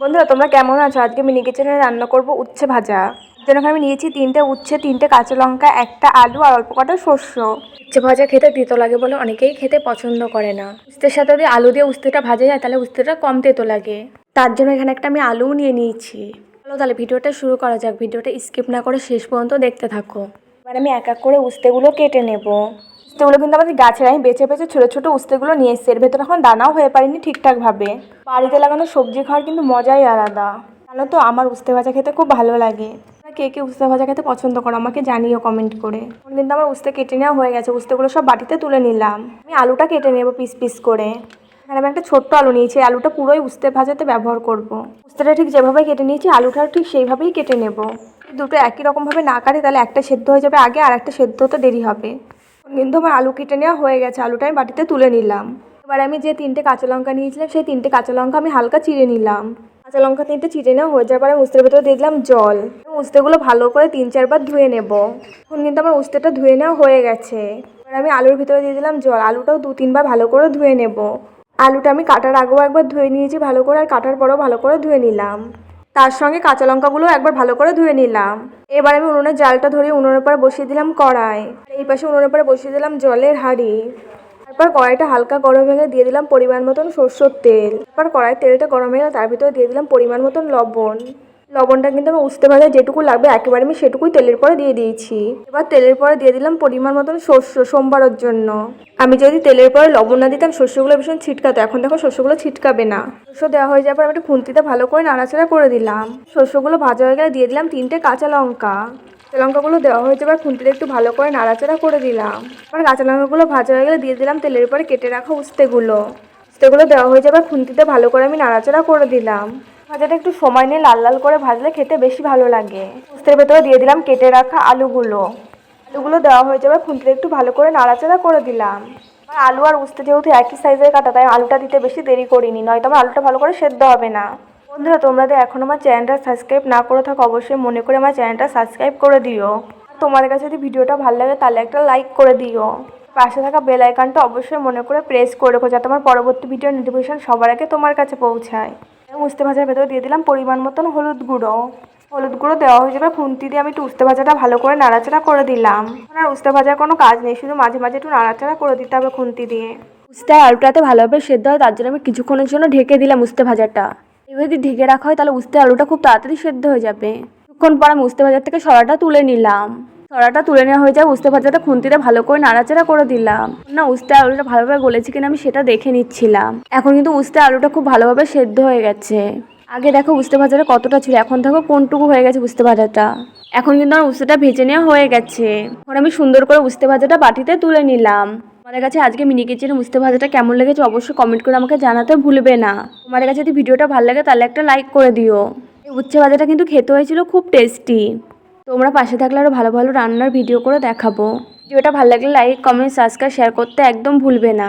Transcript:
বন্ধুরা, তোমরা কেমন আছো? আজকে মিনি কিচেনে রান্না করব উচ্ছে ভাজা। যেন আমি নিয়েছি তিনটে উচ্ছে, তিনটে কাঁচা লঙ্কা, একটা আলু আর অল্প কটা শস্য উচ্ছে ভাজা খেতে তিতো লাগে বলে অনেকেই খেতে পছন্দ করে না। উস্তের সাথে যদি আলু দিয়ে উস্তেটা ভাজা যায়, তাহলে উস্তেটা কম তেতো লাগে। তার জন্য এখানে একটা আমি আলুও নিয়ে নিয়েছি। চলো তাহলে ভিডিওটা শুরু করা যাক। ভিডিওটা স্কিপ না করে শেষ পর্যন্ত দেখতে থাকো। এবার আমি এক এক করে উস্তেগুলো কেটে নেব। উস্তেগুলো কিন্তু আমাদের গাছের আমি বেছে বেছে ছোটো ছোটো উস্তেগুলো নিয়ে এসেছি। এর ভেতরে এখন দানাও হয়ে পারিনি ঠিকঠাকভাবে। বাড়িতে লাগানো সবজি খাওয়ার কিন্তু মজাই আলাদা। জানো তো, আমার উস্তে ভাজা খেতে খুব ভালো লাগে। কে কে উস্তে ভাজা খেতে পছন্দ করো আমাকে জানিও কমেন্ট করে। কিন্তু আমার উস্তে কেটে নেওয়া হয়ে গেছে, উস্তেগুলো সব বাটিতে তুলে নিলাম। আমি আলুটা কেটে নেব পিস পিস করে। এখানে আমি একটা ছোট্ট আলু নিয়েছি আলুটা পুরোই উস্তে ভাজাতে ব্যবহার করব। উস্তেটা ঠিক যেভাবে কেটে নিয়েছি, আলুটাও ঠিক সেইভাবেই কেটে নেব। দুটো একই রকমভাবে না কাটে, তাহলে একটা সেদ্ধ হয়ে যাবে আগে আর একটা সেদ্ধ হতে দেরি হবে। কিন্তু আমার আলু কেটে নেওয়া হয়ে গেছে, আলুটা আমি বাটিতে তুলে নিলাম। এবার আমি যে তিনটে কাঁচা লঙ্কা নিয়েছিলাম, সেই তিনটে কাঁচা লঙ্কা আমি হালকা চিড়ে নিলাম। কাঁচা লঙ্কা তিনটে চিড়ে নেওয়া হয়ে যাওয়ার পরে আমি উস্তের ভেতরে দিয়ে দিলাম জল। উস্তেগুলো ভালো করে তিন চারবার ধুয়ে নেব। এখন কিন্তু আমার উস্তেটা ধুয়ে নেওয়া হয়ে গেছে। এবার আমি আলুর ভিতরে দিয়ে দিলাম জল। আলুটাও দু তিনবার ভালো করে ধুয়ে নেব। আলুটা আমি কাটার আগেও একবার ধুয়ে নিয়েছি, ভালো করে, আর কাটার পরেও ভালো করে ধুয়ে নিলাম। তার সঙ্গে কাঁচা লঙ্কাগুলো একবার ভালো করে ধুয়ে নিলাম। এবার আমি উনুনের জালটা ধরে উনুনের পরে বসিয়ে দিলাম কড়াই। এই পাশে উনুনের পরে বসিয়ে দিলাম জলের হাঁড়ি। তারপর কড়াইটা হালকা গরম হয়ে দিয়ে দিলাম পরিমাণ মতন সরষের তেল। তারপর কড়াই তেলটা গরম হয়ে তার ভিতরে দিয়ে দিলাম পরিমাণ মতন লবণ। লবণটা কিন্তু আমি উঠতে ভাজা যেটুকু লাগবে একেবারে আমি সেটুকুই তেলের পরে দিয়ে দিয়েছি। এবার তেলের পরে দিয়ে দিলাম পরিমাণ মতন শস্য সোমবারের জন্য। আমি যদি তেলের পরে লবণ না দিতাম শস্যগুলো ভীষণ ছিটকাতো, এখন দেখো শস্যগুলো ছিটকাবে না। শস্য দেওয়া হয়ে যাওয়ার পর আমি খুন্তিতে ভালো করে নাড়াচাড়া করে দিলাম। শস্যগুলো ভাজা হয়ে গেলে দিয়ে দিলাম তিনটে কাঁচা লঙ্কা। কাঁচা লঙ্কাগুলো দেওয়া হয়ে যাবার খুন্তিতে একটু ভালো করে নাড়াচাড়া করে দিলাম। এবার কাঁচা লঙ্কাগুলো ভাজা হয়ে গেলে দিয়ে দিলাম তেলের পরে কেটে রাখা উস্তেগুলো। উস্তেগুলো দেওয়া হয়ে যাবার খুন্তিতে ভালো করে আমি নাড়াচাড়া করে দিলাম। ভাজাটা একটু সময় নিয়ে লাল লাল করে ভাজলে খেতে বেশি ভালো লাগে। উস্তের ভেতরে দিয়ে দিলাম কেটে রাখা আলুগুলো। আলুগুলো দেওয়া হয়ে যাবে খুন্তিতে একটু ভালো করে নাড়াচাড়া করে দিলাম। আলু আর উস্তে যেহেতু একই সাইজের কাটা, তাই আলুটা দিতে বেশি দেরি করিনি, নয়তো আমার আলুটা ভালো করে সেদ্ধ হবে না। বন্ধুরা, তোমরা এখন আমার চ্যানেলটা সাবস্ক্রাইব না করে থাকো, অবশ্যই মনে করে আমার চ্যানেলটা সাবস্ক্রাইব করে দিও। তোমাদের কাছে যদি ভিডিওটা ভালো লাগে, তাহলে একটা লাইক করে দিও। পাশে থাকা বেল আইকনটা অবশ্যই মনে করে প্রেস করে রেখো, যাতে আমার পরবর্তী ভিডিও নোটিফিকেশন সবার আগে তোমার কাছে পৌঁছায়। উস্তে ভাজার ভেতরে দিয়ে দিলাম পরিমাণ মতন হলুদ গুঁড়ো। হলুদ গুঁড়ো দেওয়া হয়ে যাবে খুন্তি দিয়ে আমি একটু উস্তে ভাজাটা ভালো করে নাড়াচাড়া করে দিলাম। আর উস্তে ভাজার কোনো কাজ নেই, শুধু মাঝে মাঝে একটু নাড়াচাড়া করে দিতে হবে খুন্তি দিয়ে। উস্তে আলুটাতে ভালোভাবে সেদ্ধ হয়, তার জন্য আমি কিছুক্ষণের জন্য ঢেকে দিলাম উস্তে ভাজাটা। এবার যদি ঢেকে রাখা হয়, তাহলে উস্তে আলুটা খুব তাড়াতাড়ি সেদ্ধ হয়ে যাবে। কিছুক্ষণ পর আমি উস্তে ভাজার থেকে সরাটা তুলে নিলাম। সরাটা তুলে নেওয়া হয়ে যায় উস্তে ভাজাটা খুন্তিতে ভালো করে নাড়াচাড়া করে দিলাম। না, উস্তে আলুটা ভালোভাবে গলেছে কিনা আমি সেটা দেখে নিচ্ছিলাম। এখন কিন্তু উস্তে আলুটা খুব ভালোভাবে সেদ্ধ হয়ে গেছে। আগে দেখো উস্তে ভাজাটা কতটা ছিল, এখন দেখো কোনটুকু হয়ে গেছে উস্তে ভাজাটা। এখন কিন্তু আমার উস্তেটা ভেজে নেওয়া হয়ে গেছে। এখন আমি সুন্দর করে উস্তে ভাজাটা বাটিতে তুলে নিলাম। তোমাদের কাছে আজকে মিনি কিচেনে উস্তে ভাজাটা কেমন লেগেছে অবশ্যই কমেন্ট করে আমাকে জানাতে ভুলবে না। তোমাদের কাছে যদি ভিডিওটা ভালো লাগে তাহলে একটা লাইক করে দিও। এই উচ্ছে ভাজাটা কিন্তু খেতে হয়েছিল খুব টেস্টি তোমরা পাশে থাকলে আরও ভালো ভালো রান্নার ভিডিও করে দেখাবো। ভিডিওটা ভালো লাগলে লাইক কমেন্ট সাবস্ক্রাইব শেয়ার করতে একদম ভুলবে না।